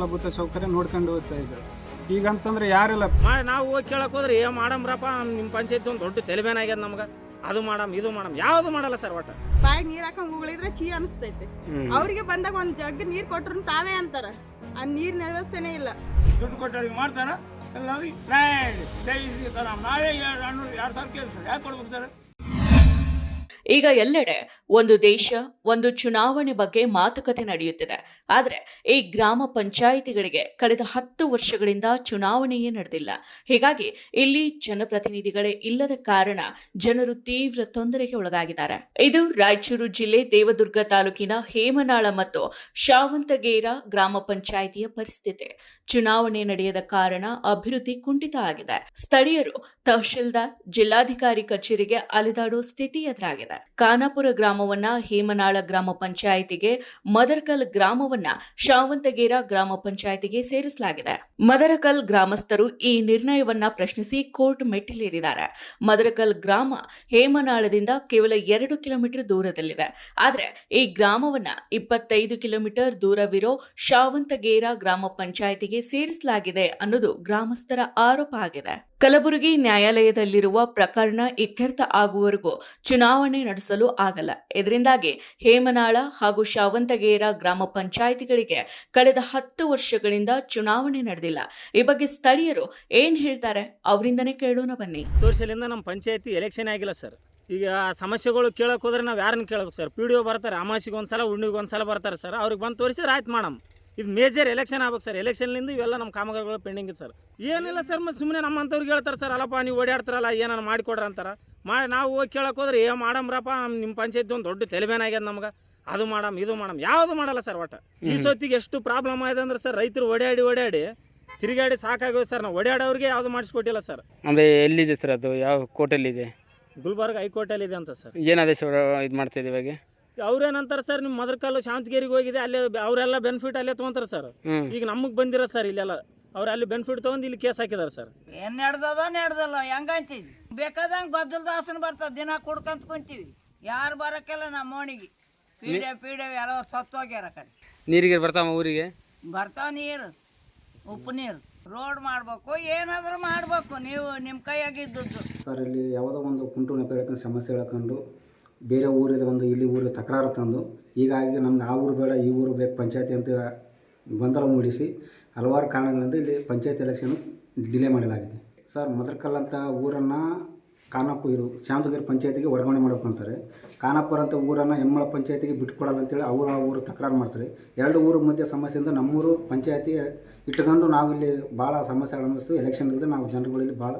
ಮೂಲಭೂತ ಸೌಕರ್ಯ ನೋಡ್ಕೊಂಡು ಹೋಗ್ತಾ ಇದ್ರು. ಈಗ ಅಂತಂದ್ರೆ ಯಾರಿಲ್ಲ. ಮಾಡಿ ನಾವು ಹೋಗಿ ಕೇಳಕ್ ಹೋದ್ರೆ ಏ ಮಾಡಮ್ರಪ್ಪ ನಿಮ್ಮ ಪಂಚಾಯತ್ ಒಂದು ದೊಡ್ಡ ತೆಲಿಬೇನಾಗ್ಯದ ನಮ್ಗ. ಅದು ಮಾಡಮ್ ಇದು ಮಾಡಮ್ ಯಾವುದು ಮಾಡಲ್ಲ ಸರ್ ಒಟ್ಟ. ಬಾಯಿಗೆ ನೀರ್ ಹಾಕಂಗ್ ಉಗುಳಿದ್ರೆ ಚೀ ಅನಿಸ್ತೈತೆ. ಅವ್ರಿಗೆ ಬಂದಾಗ ಒಂದ್ ಜಗ್ ನೀರ್ ಕೊಟ್ರು ತಾವೇ ಅಂತಾರ. ಆ ನೀರಿನ ವ್ಯವಸ್ಥೆನೇ ಇಲ್ಲ. ದುಡ್ಡು ಕೊಟ್ಟವ್ರಿಗೆ ಮಾಡ್ತಾರ? ನಾವೇ ಎರಡು ಸಾವಿರ ಯಾಕೆ ಕೊಡ್ಬೇಕು ಸರ್? ಈಗ ಎಲ್ಲೆಡೆ ಒಂದು ದೇಶ ಒಂದು ಚುನಾವಣೆ ಬಗ್ಗೆ ಮಾತುಕತೆ ನಡೆಯುತ್ತಿದೆ. ಆದರೆ ಈ ಗ್ರಾಮ ಪಂಚಾಯಿತಿಗಳಿಗೆ ಕಳೆದ ಹತ್ತು ವರ್ಷಗಳಿಂದ ಚುನಾವಣೆಯೇ ನಡೆದಿಲ್ಲ. ಹೀಗಾಗಿ ಇಲ್ಲಿ ಜನಪ್ರತಿನಿಧಿಗಳೇ ಇಲ್ಲದ ಕಾರಣ ಜನರು ತೀವ್ರ ತೊಂದರೆಗೆ ಒಳಗಾಗಿದ್ದಾರೆ. ಇದು ರಾಯಚೂರು ಜಿಲ್ಲೆ ದೇವದುರ್ಗ ತಾಲೂಕಿನ ಹೇಮನಾಳ ಮತ್ತು ಶಾವಂತಗೇರ ಗ್ರಾಮ ಪಂಚಾಯಿತಿಯ ಪರಿಸ್ಥಿತಿ. ಚುನಾವಣೆ ನಡೆಯದ ಕಾರಣ ಅಭಿವೃದ್ಧಿ ಕುಂಠಿತ ಆಗಿದೆ. ಸ್ಥಳೀಯರು ತಹಶೀಲ್ದಾರ್, ಜಿಲ್ಲಾಧಿಕಾರಿ ಕಚೇರಿಗೆ ಅಲೆದಾಡುವ ಸ್ಥಿತಿ ಎದುರಾಗಿದೆ. ಖಾನಾಪುರ ಗ್ರಾಮವನ್ನ ಹೇಮನಾಳ ಗ್ರಾಮ ಪಂಚಾಯಿತಿಗೆ ಮದರ್ಕಲ್ ಗ್ರಾಮವನ್ನ ಶಾವಂತಗೇರ ಗ್ರಾಮ ಪಂಚಾಯಿತಿಗೆ ಸೇರಿಸಲಾಗಿದೆ. ಮದರಕಲ್ ಗ್ರಾಮಸ್ಥರು ಈ ನಿರ್ಣಯವನ್ನ ಪ್ರಶ್ನಿಸಿ ಕೋರ್ಟ್ ಮೆಟ್ಟಿಲೇರಿದ್ದಾರೆ. ಮದರಕಲ್ ಗ್ರಾಮ ಹೇಮನಾಳದಿಂದ ಕೇವಲ ಎರಡು ಕಿಲೋಮೀಟರ್ ದೂರದಲ್ಲಿದೆ. ಆದರೆ ಈ ಗ್ರಾಮವನ್ನ ಇಪ್ಪತ್ತೈದು ಕಿಲೋಮೀಟರ್ ದೂರವಿರೋ ಶಾವಂತಗೇರ ಗ್ರಾಮ ಪಂಚಾಯಿತಿಗೆ ಸೇರಿಸಲಾಗಿದೆ ಅನ್ನೋದು ಗ್ರಾಮಸ್ಥರ ಆರೋಪ ಆಗಿದೆ. ಕಲಬುರಗಿ ನ್ಯಾಯಾಲಯದಲ್ಲಿರುವ ಪ್ರಕರಣ ಇತ್ಯರ್ಥ ಆಗುವವರೆಗೂ ಚುನಾವಣೆ ನಡೆಸಲು ಆಗಲ್ಲ. ಇದರಿಂದಾಗಿ ಹೇಮನಾಳ ಹಾಗೂ ಶಾವಂತಗೇರ ಗ್ರಾಮ ಪಂಚಾಯಿತಿಗಳಿಗೆ ಕಳೆದ ಹತ್ತು ವರ್ಷಗಳಿಂದ ಚುನಾವಣೆ ನಡೆದಿಲ್ಲ. ಈ ಬಗ್ಗೆ ಸ್ಥಳೀಯರು ಏನ್ ಹೇಳ್ತಾರೆ ಅವರಿಂದನೇ ಕೇಳೋಣ ಬನ್ನಿ. ವರ್ಷದಿಂದ ನಮ್ಮ ಪಂಚಾಯತಿ ಎಲೆಕ್ಷನ್ ಆಗಿಲ್ಲ ಸರ್ ಈಗ ಆ ಸಮಸ್ಯೆಗಳು ಕೇಳಕ್ ಹೋದ್ರೆ ನಾವು ಯಾರನ್ನ ಕೇಳಬೇಕು ಸರ್ ಪಿ ಡಿ ಒ ಬರ್ತಾರೆ ಅಮಾಸಿಗೆ ಒಂದ್ಸಲ ಹುಣ್ಣಿಗೆ ಒಂದು ಸಲ ಬರ್ತಾರೆ ಸರ್ ಅವ್ರಿಗೆ ಬಂದು ತೋರಿಸಿದ್ರೆ ಆಯ್ತು ಮಾಡಮ್. ಇದು ಮೇಜರ್ ಎಲೆಕ್ಷನ್ ಆಗ್ಬೇಕು ಸರ್ ಎಲೆಕ್ಷನ್ಲಿಂದ ಇವೆಲ್ಲ ನಮ್ಮ ಕಾಮಗಾರಿಗಳು ಪೆಂಡಿಂಗ್ ಸರ್ ಏನಿಲ್ಲ ಸರ್ ಮತ್ತೆ ಸುಮ್ಮನೆ ನಮ್ಮಂಥವ್ರಿಗೆ ಹೇಳ್ತಾರೆ ಸರ್ ಅಲ್ಲಪ್ಪ ನೀವು ಓಡಾಡ್ತಾರಲ್ಲ ಏನಾರು ಮಾಡಿಕೊಡ್ರ ಅಂತಾರೆ. ಮಾಡಿ ನಾವು ಹೋಗಿ ಕೇಳಕ್ ಹೋದ್ರೆ ಏ ಮಾಡಮ್ರಪ್ಪ ನಿಮ್ಮ ಪಂಚಾಯತ್ ಒಂದು ದೊಡ್ಡ ತೆಲಿಬೇನಾಗ್ಯದ ನಮ್ಗೆ. ಅದು ಮಾಡಮ್ ಇದು ಮಾಡಮ್ ಯಾವುದು ಮಾಡಲ್ಲ ಸರ್ ಒಟ್ಟು. ಈ ಸೊತ್ತಿಗೆ ಎಷ್ಟು ಪ್ರಾಬ್ಲಮ್ ಆಯ್ತು ಅಂದ್ರೆ ಸರ್ ರೈತರು ಓಡಾಡಿ ಓಡಾಡಿ ತಿರುಗಾಡಿ ಸಾಕಾಗೋದು ಸರ್ ನಾವು ಓಡಾಡೋರಿಗೆ ಯಾವುದು ಮಾಡಿಸ್ಕೊಟ್ಟಿಲ್ಲ ಸರ್ ಅಂದರೆ ಎಲ್ಲಿದೆ ಸರ್ ಅದು? ಯಾವ ಕೋರ್ಟಲ್ಲಿದೆ ಗುಲ್ಬರ್ಗ ಹೈಕೋರ್ಟಲ್ಲಿ ಇದೆ ಅಂತ ಸರ್ ಏನು ಆದೇಶ ಇದು ಮಾಡ್ತಾ ಇದೆ ಇವಾಗ ಅವ್ರೇನಂತಾರೆ ಸರ್ ನಿಮ್ಮ ಮದರ್ಕಲ್ಲು ಶಾಂತಗಿರಿಗೆ ಹೋಗಿದೆ ಅಲ್ಲಿ ಅವರೆಲ್ಲ ಬೆನಿಫಿಟ್ ಅಲ್ಲೇ ತೊಗೊಂತಾರೆ ಸರ್. ಈಗ ನಮಗೆ ಬಂದಿರೋ ಸರ್ ಇಲ್ಲೆಲ್ಲ. ಅವ್ರು ಅಲ್ಲಿ ಬೆನಿಫಿಟ್ ತೊಗೊಂಡು ಇಲ್ಲಿ ಕೇಸ್ ಹಾಕಿದಾರೆ ಸರ್. ಏನ್ ನಡ್ದದ ನಡ್ದಲ್ಲ ಹೆಂಗಂತೀವಿ ಬೇಕಾದಂಗೆ ಬದ್ರ ದಾಸನ ಬರ್ತದ ದಿನ ಕುಡ್ಕಂತ ಕುಂತೀವಿ. ಯಾರು ಬರಕ್ಕೆಲ್ಲ ನಮ್ಮ ಓಣಿಗೆ ಪೀಡೆ ಪೀಡೆ ಎಲ್ಲ ಸತ್ತೋಗ್ಯಾರ ಕಡೆ. ನೀರಿಗೆ ಬರ್ತಾವ ಊರಿಗೆ? ಬರ್ತಾವ ನೀರು ಉಪ್ಪು ನೀರು. ರೋಡ್ ಮಾಡಬೇಕು ಏನಾದರೂ ಮಾಡ್ಬೇಕು ನೀವು ನಿಮ್ಮ ಕೈಯಾಗಿದ್ದದ್ದು ಸರ್ ಇಲ್ಲಿ ಯಾವುದೋ ಒಂದು ಕುಂಟು ನೆಪ ಹೇಳ್ಕೊಂಡು ಸಮಸ್ಯೆ ಹೇಳ್ಕೊಂಡು ಬೇರೆ ಊರಿದ ಒಂದು ಇಲ್ಲಿ ಊರಿಗೆ ತಕರಾರು ತಂದು, ಹೀಗಾಗಿ ನಮ್ಗೆ ಆ ಊರು ಬೇಡ, ಈ ಊರು ಬೇಕು ಪಂಚಾಯತಿ ಅಂತ ಗೊಂದಲ ಮೂಡಿಸಿ ಹಲವಾರು ಕಾರಣಗಳಿಂದ ಇಲ್ಲಿ ಪಂಚಾಯತ್ ಎಲೆಕ್ಷನ್ ಡಿಲೇ ಮಾಡಲಾಗಿದೆ. ಸರ್, ಮದರ್ಕಲ್ ಅಂತ ಊರನ್ನು ಖಾನಾಪುರ ಇದು ಶಾಂತಗಿರಿ ಪಂಚಾಯತಿಗೆ ವರ್ಗಾವಣೆ ಮಾಡಬೇಕು ಅಂತಾರೆ. ಖಾನಾಪುರ ಅಂತ ಊರನ್ನು ಹೆಮ್ಮಳ ಪಂಚಾಯತಿಗೆ ಬಿಟ್ಕೊಡಲ್ಲ ಅಂತೇಳಿ ಅವರು ಆ ಊರು ತಕರಾರು ಮಾಡ್ತಾರೆ. ಎರಡು ಊರ ಮಧ್ಯೆ ಸಮಸ್ಯೆಯಿಂದ ನಮ್ಮೂರು ಪಂಚಾಯತಿ ಇಟ್ಕೊಂಡು ನಾವಿಲ್ಲಿ ಭಾಳ ಸಮಸ್ಯೆಗಳು ಅನ್ನಿಸ್ತು ಎಲೆಕ್ಷನ್ ಇಲ್ಲದೆ ನಾವು ಜನರುಗಳಲ್ಲಿ ಭಾಳ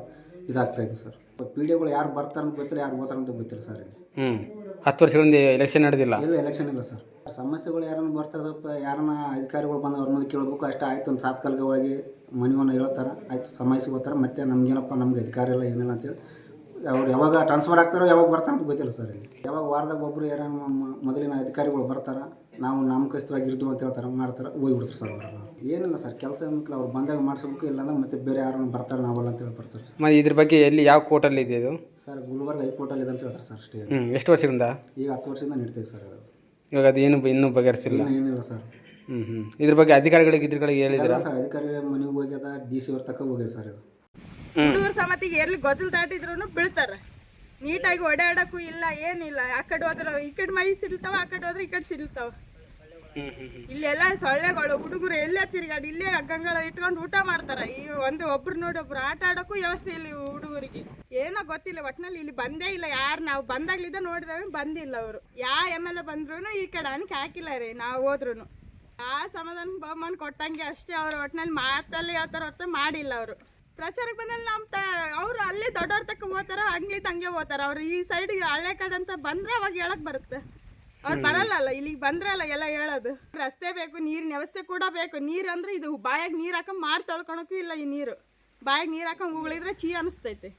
ಇದಾಗ್ತಾ ಇದೆ ಸರ್. ಪಿ ಡಿಗಳು ಯಾರು ಬರ್ತಾರಂತ ಗೊತ್ತಿಲ್ಲ, ಯಾರು ಓದ್ತಾರಂತ ಗೊತ್ತಿಲ್ಲ ಸರ್ ಇಲ್ಲಿ. ಹ್ಞೂ ಹತ್ತು ವರ್ಷಗಳಿಂದ ಎಲೆಕ್ಷನ್ ನಡೆದಿಲ್ಲ. ಎಲ್ಲ ಎಲೆಕ್ಷನ್ ಇಲ್ಲ ಸರ್ ಸಮಸ್ಯೆಗಳು ಯಾರನ್ನ ಬರ್ತಾರಪ್ಪ ಸ್ವಲ್ಪ ಯಾರನ್ನ ಅಧಿಕಾರಿಗಳು ಬಂದು ಅವ್ರ ಮುಂದೆ ಕೇಳಬೇಕು, ಅಷ್ಟೇ ಆಯ್ತು, ಒಂದು ಸಾತ್ಕಾಲಿಕವಾಗಿ ಮನೆಯನ್ನು ಹೇಳ್ತಾರೆ, ಆಯಿತು, ಸಮಸ್ಯೆ ಗೊತ್ತಾರೆ, ಮತ್ತೆ ನಮ್ಗೇನಪ್ಪ, ನಮ್ಗೆ ಅಧಿಕಾರ ಇಲ್ಲ, ಏನಿಲ್ಲ ಅಂತೇಳಿ ಅವ್ರು ಯಾವಾಗ ಟ್ರಾನ್ಸ್ಫರ್ ಆಗ್ತಾರೋ, ಯಾವಾಗ ಬರ್ತಾರೆ ಅಂತ ಗೊತ್ತಿಲ್ಲ ಸರ್ ಇಲ್ಲಿ. ಯಾವಾಗ ವಾರದಾಗ ಒಬ್ಬರು ಯಾರು ಮೊದಲಿನ ಅಧಿಕಾರಿಗಳು ಬರ್ತಾರೆ ನಾವು ನಾಮಕಸ್ಥವಾಗಿರ್ತೀವಿ ಅಂತ ಹೇಳ್ತಾರೆ ಮಾಡ್ತಾರೆ ಹೋಗ್ಬಿಡ್ತಾರೆ ಸರ್ ಅವರೆಲ್ಲ. ಏನಿಲ್ಲ ಸರ್ ಕೆಲಸ ಏನಿಲ್ಲ ಅವ್ರು ಬಂದಾಗ ಮಾಡಿಸ್ಬೇಕು ಇಲ್ಲಾಂದ್ರೆ ಮತ್ತೆ ಬೇರೆ ಯಾರನ್ನ ಬರ್ತಾರೆ ನಾವಲ್ಲ ಅಂತ ಹೇಳಿ ಬರ್ತಾರೆ ಸರ್. ಮತ್ತು ಇದ್ರ ಬಗ್ಗೆ ಎಲ್ಲಿ ಯಾವ ಕೋರ್ಟಲ್ಲಿ ಇದೆ ಇದು? ಸರ್ ಗುಲ್ಬರ್ಗ ಹೈಕೋರ್ಟಲ್ಲಿ ಇದೆ ಅಂತ ಹೇಳ್ತಾರೆ ಸರ್ ಅಷ್ಟೇ. ಹ್ಞೂ ಎಷ್ಟು ವರ್ಷದಿಂದ? ಈಗ ಹತ್ತು ವರ್ಷದಿಂದ ನೀಡ್ತೀವಿ ಸರ್ ಅದು. ಇವಾಗ ಅದು ಏನು ಇನ್ನೂ ಬಗೆಹರಿಸಿಲ್ಲ? ಇನ್ನೂ ಏನಿಲ್ಲ ಸರ್. ಹ್ಞೂ ಹ್ಞೂ ಇದ್ರ ಬಗ್ಗೆ ಅಧಿಕಾರಿಗಳಿಗೆ ಇದ್ರಗಳಿಗೆ ಹೇಳಿದ್ರೆ ಸರ್ ಅಧಿಕಾರಿ ಮನೆಗೆ ಹೋಗ್ಯದ ಡಿ ಸಿ ಅವ್ರ ತಕ್ಕ ಹೋಗ್ಯದ ಸರ್ ಇದು ಹುಡುಗರ ಸಮತಿಗೆ ಎಲ್ಲಿ ಗೊಜಲ್ ದಾಟಿದ್ರು ಬೀಳ್ತಾರೆ. ನೀಟಾಗಿ ಓಡಾಡಕ್ಕೂ ಇಲ್ಲ ಏನಿಲ್ಲ. ಆ ಕಡೆ ಹೋದ್ರೆ ಈ ಕಡೆ ಮೈ ಸಿಲ್ತಾವೆ ಆ ಕಡೆ ಹೋದ್ರೆ ಈ ಕಡೆ ಸಿಡ್ತಾವ ಇಲ್ಲೆಲ್ಲ ಸೊಳ್ಳೆಗಳು, ಹುಡುಗರು ಎಲ್ಲೇ ತಿರುಗಾಡಿ, ಇಲ್ಲೇ ಹಗ್ಗಂಗಳ ಇಟ್ಕೊಂಡು ಊಟ ಮಾಡ್ತಾರ. ಈ ಒಂದು ಒಬ್ರು ನೋಡಿ ಒಬ್ರು ಆಟ ಆಡೋಕ್ಕೂ ವ್ಯವಸ್ಥೆ ಇಲ್ಲ ಹುಡುಗರಿಗೆ. ಏನೋ ಗೊತ್ತಿಲ್ಲ, ಒಟ್ನಲ್ಲಿ ಇಲ್ಲಿ ಬಂದೇ ಇಲ್ಲ ಯಾರು. ನಾವು ಬಂದಾಗ್ಲಿದ್ದ ನೋಡಿದಾಗ ಬಂದಿಲ್ಲ ಅವರು. ಯಾ ಎಂ ಎಲ್ ಎ ಬಂದ್ರು ಈ ಕಡೆ ಅನ್ಕೆ ಹಾಕಿಲ್ಲ ರೀ, ನಾವು ಹೋದ್ರು ಆ ಸಮಾಧಾನ ಬಹುಮಾನ ಕೊಟ್ಟಂಗೆ ಅಷ್ಟೇ ಅವ್ರು ಒಟ್ನಲ್ಲಿ ಮಾತಲ್ಲಿ ಯಾವ ಥರ ಹೊರತು ಮಾಡಿಲ್ಲ ಅವರು. ಪ್ರಚಾರಕ್ಕೆ ಬಂದಲ್ಲಿ ನಮ್ಮ ತ, ಅವರು ಅಲ್ಲೇ ದೊಡ್ಡವ್ರ ತಕ್ಕ ಹೋಗ್ತಾರ ಹಂಗ್ಲಿದ್ದ ಹಂಗೆ ಹೋಗ್ತಾರ. ಅವ್ರು ಈ ಸೈಡ್ಗೆ ಹಳೆ ಕಡೆ ಅಂತ ಬಂದ್ರೆ ಅವಾಗ ಹೇಳಕ್ ಬರುತ್ತೆ. ಅವ್ರು ಬರಲ್ಲಲ್ಲ ಇಲ್ಲಿಗೆ ಬಂದ್ರಲ್ಲ ಎಲ್ಲ ಹೇಳೋದು. ರಸ್ತೆ ಬೇಕು ನೀರಿನ ವ್ಯವಸ್ಥೆ ಕೂಡ ಬೇಕು. ನೀರು ಅಂದ್ರೆ ಇದು ಬಾಯಾಗ ನೀರ್ ಹಾಕ ಮಾಡಿ ತೊಳ್ಕೊಳಕ್ಕೂ ಇಲ್ಲ ಈ ನೀರು. ಬಾಯಾಗ ನೀರ್ ಹಾಕೊಂಡ್ ಉಗುಳಿದ್ರೆ ಚೀ ಅನಿಸ್ತೈತೆ.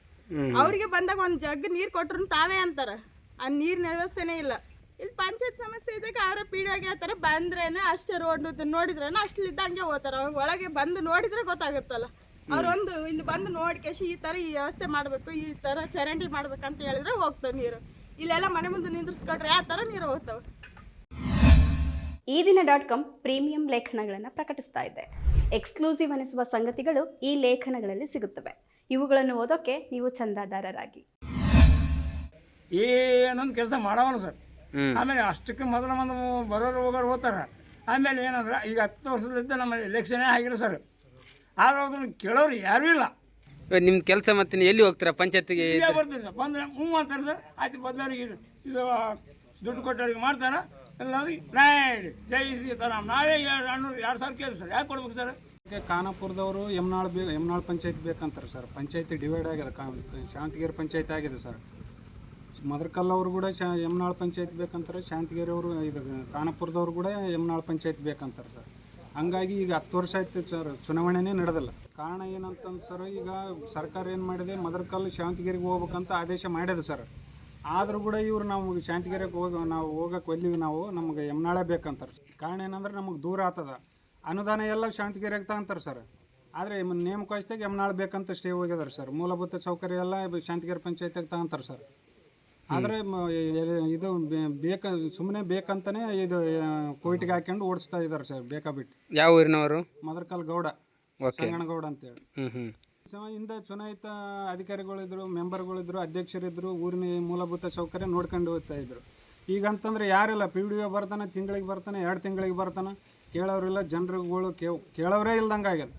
ಅವ್ರಿಗೆ ಬಂದಾಗ ಒಂದು ಜಗ್ ನೀರು ಕೊಟ್ರು ತಾವೇ ಅಂತಾರ. ಆ ನೀರಿನ ವ್ಯವಸ್ಥೆನೇ ಇಲ್ಲ. ಇಲ್ಲಿ ಪಂಚಾಯತ್ ಸಮಸ್ಯೆ ಇದೆ ಅವರ ಪೀಡಿಯಾಗಿ ಹೇಳ್ತಾರೆ ಬಂದ್ರೇನೆ ಅಷ್ಟೇ ರೋಡ್ ನೋಡಿದ್ರೇನೆ ಅಷ್ಟಲ್ಲಿದ್ದಂಗೆ ಹೋಗ್ತಾರ. ಅವ್ರ ಒಳಗೆ ಬಂದು ನೋಡಿದ್ರೆ ಗೊತ್ತಾಗುತ್ತಲ್ಲ. ಅವ್ರೊಂದು ಇಲ್ಲಿ ಬಂದು ನೋಡ್ಕೇಶಿ ಈ ತರ ಈ ವ್ಯವಸ್ಥೆ ಮಾಡ್ಬೇಕು ಈ ತರ ಚರಂಡಿ ಮಾಡ್ಬೇಕಂತ ಹೇಳಿದ್ರೆ ಹೋಗ್ತಾವ ನೀರು. ಇಲ್ಲೆಲ್ಲ ಮನೆ ಮುಂದೆ ನಿಂದ್ರಿಸ್ಕೊಟ್ರೆ ಆ ಥರ ನೀರು ಹೋಗ್ತಾವೆ. ಈ ದಿನ ಡಾಟ್ ಕಾಮ್ ಪ್ರೀಮಿಯಂ ಲೇಖನಗಳನ್ನು ಪ್ರಕಟಿಸ್ತಾ ಇದೆ. ಎಕ್ಸ್ಕ್ಲೂಸಿವ್ ಅನಿಸುವ ಸಂಗತಿಗಳು ಈ ಲೇಖನಗಳಲ್ಲಿ ಸಿಗುತ್ತವೆ. ಇವುಗಳನ್ನು ಓದೋಕೆ ನೀವು ಚಂದಾದಾರರಾಗಿ. ಏನೊಂದು ಕೆಲಸ ಮಾಡವಲ್ಲ ಸರ್. ಆಮೇಲೆ ಅಷ್ಟಕ್ಕೆ ಮೊದಲ ಮೊದಲು ಬರೋರು ಹೋಗೋರು ಹೋಗ್ತಾರೆ. ಆಮೇಲೆ ಏನಂದ್ರೆ ಈಗ ಹತ್ತು ವರ್ಷದಿಂದ ನಮ್ಮ ಎಲೆಕ್ಷನೇ ಆಗಿರೋ ಸರ್. ಆದ್ರೆ ಅದನ್ನು ಕೇಳೋರು ಯಾರೂ ಇಲ್ಲ. ಇವಾಗ ನಿಮ್ಮ ಕೆಲಸ ಮತ್ತೆ ನೀವು ಎಲ್ಲಿ ಹೋಗ್ತೀರಾ? ಪಂಚಾಯತಿಗೆ ಇಲ್ಲೇ ಬರ್ತೀವಿ ಸರ್. ಬಂದ್ರೆ ಹ್ಞೂ ಅಂತಾರೆ ಸರ್. ಆಯ್ತು ಬಂದವರಿಗೆ ಇದು ದುಡ್ಡು ಕೊಟ್ಟವ್ರಿಗೆ ಮಾಡ್ತಾರ ಎಲ್ಲರಿಗೆ ನಾಯ್ ಜೈ ಸೀತಾರಾಮ್. ನಾವೇ ಎರಡು ಹಣ್ಣು ಎರಡು ಸಾವಿರ ಕೇಳಿ ಸರ್. ಯಾಕೆ ಕೊಡ್ಬೇಕು ಸರ್? ಅದಕ್ಕೆ ಖಾನಾಪುರದವರು ಯಮ್ನಾಳ್ ಬೇ ಯಮ್ನಾಳ್ ಪಂಚಾಯತ್ ಬೇಕಂತಾರೆ ಸರ್. ಪಂಚಾಯತಿ ಡಿವೈಡ್ ಆಗಿದೆ. ಕಾ ಶಾಂತಗಿರಿ ಪಂಚಾಯತ್ ಆಗಿದೆ ಸರ್. ಮದರ್ಕಲ್ ಅವರು ಕೂಡ ಶಾ ಯಮ್ನಾಳ್ ಪಂಚಾಯತ್ ಬೇಕಂತಾರೆ. ಶಾಂತಗಿರಿ ಅವರು ಇದು ಖಾನಾಪುರದವ್ರು ಕೂಡ ಯಮನಾಳ್ ಪಂಚಾಯತ್ ಬೇಕಂತಾರೆ ಸರ್. ಹಂಗಾಗಿ ಈಗ ಹತ್ತು ವರ್ಷ ಆಯ್ತು ಸರ್, ಚುನಾವಣೆನೇ ನಡೆದಿಲ್ಲ. ಕಾರಣ ಏನಂತಂದು ಸರ್, ಈಗ ಸರ್ಕಾರ ಏನು ಮಾಡಿದೆ ಮದರ್ಕಲ್ಲು ಶಾಂತಿಗಿರಿಗೆ ಹೋಗ್ಬೇಕಂತ ಆದೇಶ ಮಾಡಿದೆ ಸರ್. ಆದರೂ ಕೂಡ ಇವ್ರು ನಾವು ಶಾಂತಿಗಿರಿಗೆ ಹೋಗಿ, ನಾವು ಹೋಗಕ್ಕೆ ಒಲ್ಲಿವಿ ನಾವು, ನಮಗೆ ಯಮ್ನಾಳೆ ಬೇಕಂತಾರೆ ಕಾರಣ ಏನಂದ್ರೆ ನಮಗೆ ದೂರ ಆಗ್ತದ. ಅನುದಾನ ಎಲ್ಲ ಶಾಂತಿಗಿರಿಗೆ ತಗೊಂತಾರೆ ಸರ್. ಆದರೆ ನೇಮಕಾತಿಗೆ ಯಮ್ನಾಳ್ ಬೇಕಂತ ಸ್ಟೇ ಹೋಗಿದಾರೆ ಸರ್. ಮೂಲಭೂತ ಸೌಕರ್ಯ ಎಲ್ಲ ಶಾಂತಗಿರಿ ಪಂಚಾಯತಿಗೆ ತಗೊಂತಾರೆ ಸರ್. ಆದರೆ ಇದು ಬೇಕ ಸುಮ್ಮನೆ ಬೇಕಂತಾನೆ ಇದು ಕೋಯ್ಟಿಗೆ ಹಾಕೊಂಡು ಓಡಿಸ್ತಾ ಇದ್ದಾರೆ ಸರ್ ಬೇಕಾ ಬಿಟ್ಟು. ಯಾವ ಊರಿನವರು? ಮದರ್ಕಲ್ ಗೌಡ ಓಕೆ. ಗೌಡ ಅಂತೇಳಿ. ಹ್ಞೂ ಹ್ಞೂ ಹಿಂದೆ ಚುನಾಯಿತ ಅಧಿಕಾರಿಗಳಿದ್ರು ಮೆಂಬರ್ಗಳಿದ್ರು ಅಧ್ಯಕ್ಷರಿದ್ರು ಊರಿನ ಮೂಲಭೂತ ಸೌಕರ್ಯ ನೋಡ್ಕೊಂಡು ಹೋಗ್ತಾ ಇದ್ರು. ಈಗ ಅಂತಂದ್ರೆ ಯಾರಿಲ್ಲ ಪಿ ಡಿ ಒ ಬರ್ತಾನೆ ತಿಂಗಳಿಗೆ ಬರ್ತಾನೆ ಎರಡು ತಿಂಗಳಿಗೆ ಬರ್ತಾನೆ. ಕೇಳೋರಿಲ್ಲ ಜನರುಗಳು ಕೇವ್ ಕೇಳೋರೇ ಇಲ್ದಂಗೆ ಆಗ್ಯದ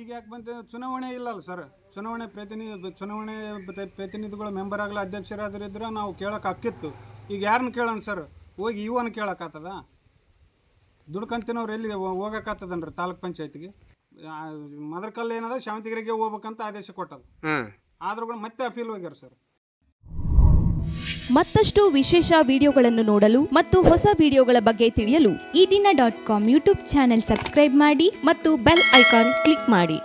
ಈಗ ಯಾಕೆ ಬಂತ ಚುನಾವಣೆ ಇಲ್ಲಲ್ಲ ಸರ್. ಚುನಾವಣೆ ಪ್ರತಿನಿಧಿ ಚುನಾವಣೆ ಪ್ರ- ಪ್ರತಿನಿಧಿಗಳು ಮೆಂಬರ್ ಆಗಲಿ ಅಧ್ಯಕ್ಷರಾದ್ರಿದ್ರೆ ನಾವು ಕೇಳೋಕೆ ಹಕ್ಕಿತ್ತು. ಈಗ ಯಾರನ್ನ ಕೇಳೋಣ ಸರ್ ಹೋಗಿ ಇವನ್ ಕೇಳೋಕ್ಕಾಗ್ತದ ದುಡ್ಕಂತಿನವ್ರು ಎಲ್ಲಿ ಹೋಗಕ್ಕಾಗ್ತದನ್ರಿ ತಾಲೂಕ್ ಪಂಚಾಯತ್ಗೆ? ಮದರ್ಕಲ್ ಏನದ? ಶಾಂತಿಗಿರಿಗೆ ಹೋಗ್ಬೇಕಂತ ಆದೇಶ ಕೊಟ್ಟದು. ಹಾಂ ಆದ್ರೂ ಕೂಡ ಮತ್ತೆ ಅಪೀಲ್ ಹೋಗ್ಯಾರ ಸರ್ ಮತ್ತಷ್ಟು ವಿಶೇಷ ವಿಡಿಯೋಗಳನ್ನು ನೋಡಲು ಮತ್ತು ಹೊಸ ವಿಡಿಯೋಗಳ ಬಗ್ಗೆ ತಿಳಿಯಲು Ee Dina dot com YouTube channel subscribe ಮಾಡಿ ಮತ್ತು ಬೆಲ್ ಐಕಾನ್ ಕ್ಲಿಕ್ ಮಾಡಿ.